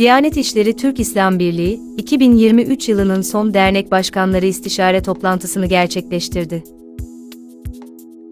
Diyanet İşleri Türk İslam Birliği, 2023 yılının son dernek başkanları istişare toplantısını gerçekleştirdi.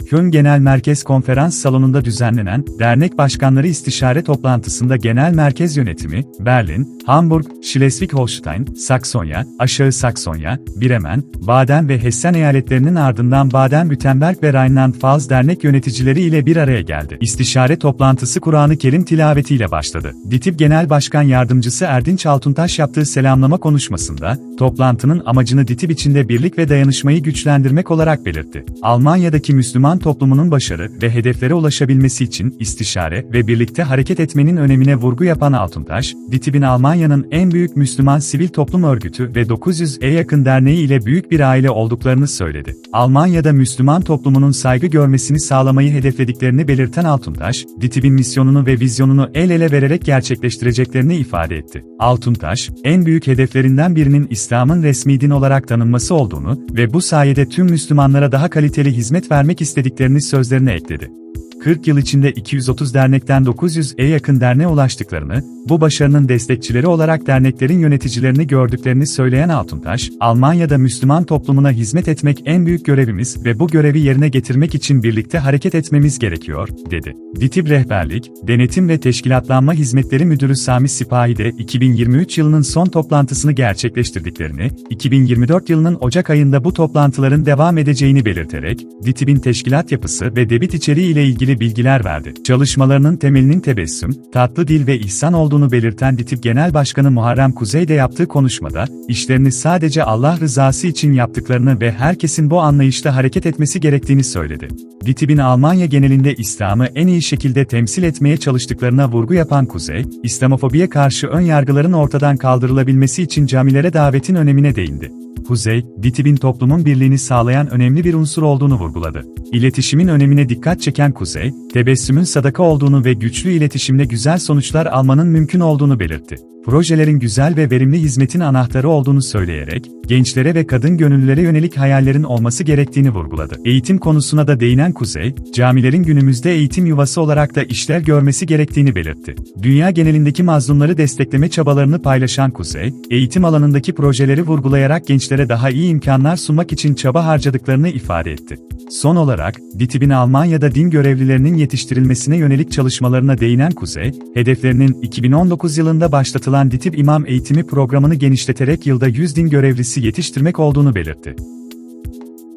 Köln Genel Merkez Konferans Salonu'nda düzenlenen dernek başkanları istişare toplantısında Genel Merkez Yönetimi, Berlin, Hamburg, Schleswig-Holstein, Saksonya, Aşağı Saksonya, Bremen, Baden ve Hessen eyaletlerinin ardından Baden-Württemberg ve Rheinland-Pfalz dernek yöneticileri ile bir araya geldi. İstişare toplantısı Kur'an-ı Kerim tilavetiyle başladı. DİTİB Genel Başkan Yardımcısı Erdinç Altuntaş yaptığı selamlama konuşmasında, toplantının amacını DİTİB içinde birlik ve dayanışmayı güçlendirmek olarak belirtti. Almanya'daki Müslüman toplumunun başarı ve hedeflere ulaşabilmesi için istişare ve birlikte hareket etmenin önemine vurgu yapan Altuntaş, DİTİB'in Almanya'nın en büyük Müslüman sivil toplum örgütü ve 900'e yakın derneği ile büyük bir aile olduklarını söyledi. Almanya'da Müslüman toplumunun saygı görmesini sağlamayı hedeflediklerini belirten Altuntaş, DİTİB'in misyonunu ve vizyonunu el ele vererek gerçekleştireceklerini ifade etti. Altuntaş, en büyük hedeflerinden birinin İslam'ın resmi din olarak tanınması olduğunu ve bu sayede tüm Müslümanlara daha kaliteli hizmet vermek istediklerini sözlerine ekledi. 40 yıl içinde 230 dernekten 900'e yakın derneğe ulaştıklarını, bu başarının destekçileri olarak derneklerin yöneticilerini gördüklerini söyleyen Altuntaş, Almanya'da Müslüman toplumuna hizmet etmek en büyük görevimiz ve bu görevi yerine getirmek için birlikte hareket etmemiz gerekiyor, dedi. DİTİB Rehberlik, Denetim ve Teşkilatlanma Hizmetleri Müdürü Sami Sipahi de 2023 yılının son toplantısını gerçekleştirdiklerini, 2024 yılının Ocak ayında bu toplantıların devam edeceğini belirterek, DİTİB'in teşkilat yapısı ve debit içeriği ile ilgili bilgiler verdi. Çalışmalarının temelinin tebessüm, tatlı dil ve ihsan olduğunu belirten DİTİB Genel Başkanı Muharrem Kuzey de yaptığı konuşmada, işlerini sadece Allah rızası için yaptıklarını ve herkesin bu anlayışla hareket etmesi gerektiğini söyledi. DİTİB'in Almanya genelinde İslam'ı en iyi şekilde temsil etmeye çalıştıklarına vurgu yapan Kuzey, İslamofobiye karşı ön yargıların ortadan kaldırılabilmesi için camilere davetin önemine değindi. Kuzey, DİTİB'in toplumun birliğini sağlayan önemli bir unsur olduğunu vurguladı. İletişimin önemine dikkat çeken Kuzey, tebessümün sadaka olduğunu ve güçlü iletişimle güzel sonuçlar almanın mümkün olduğunu belirtti. Projelerin güzel ve verimli hizmetin anahtarı olduğunu söyleyerek, gençlere ve kadın gönüllülere yönelik hayallerin olması gerektiğini vurguladı. Eğitim konusuna da değinen Kuzey, camilerin günümüzde eğitim yuvası olarak da işler görmesi gerektiğini belirtti. Dünya genelindeki mazlumları destekleme çabalarını paylaşan Kuzey, eğitim alanındaki projeleri vurgulayarak gençlere daha iyi imkanlar sunmak için çaba harcadıklarını ifade etti. Son olarak, DİTİB'in Almanya'da din görevlilerinin yetiştirilmesine yönelik çalışmalarına değinen Kuzey, hedeflerinin 2019 yılında başlatılan DİTİB İmam Eğitimi programını genişleterek yılda 100 din görevlisi yetiştirmek olduğunu belirtti.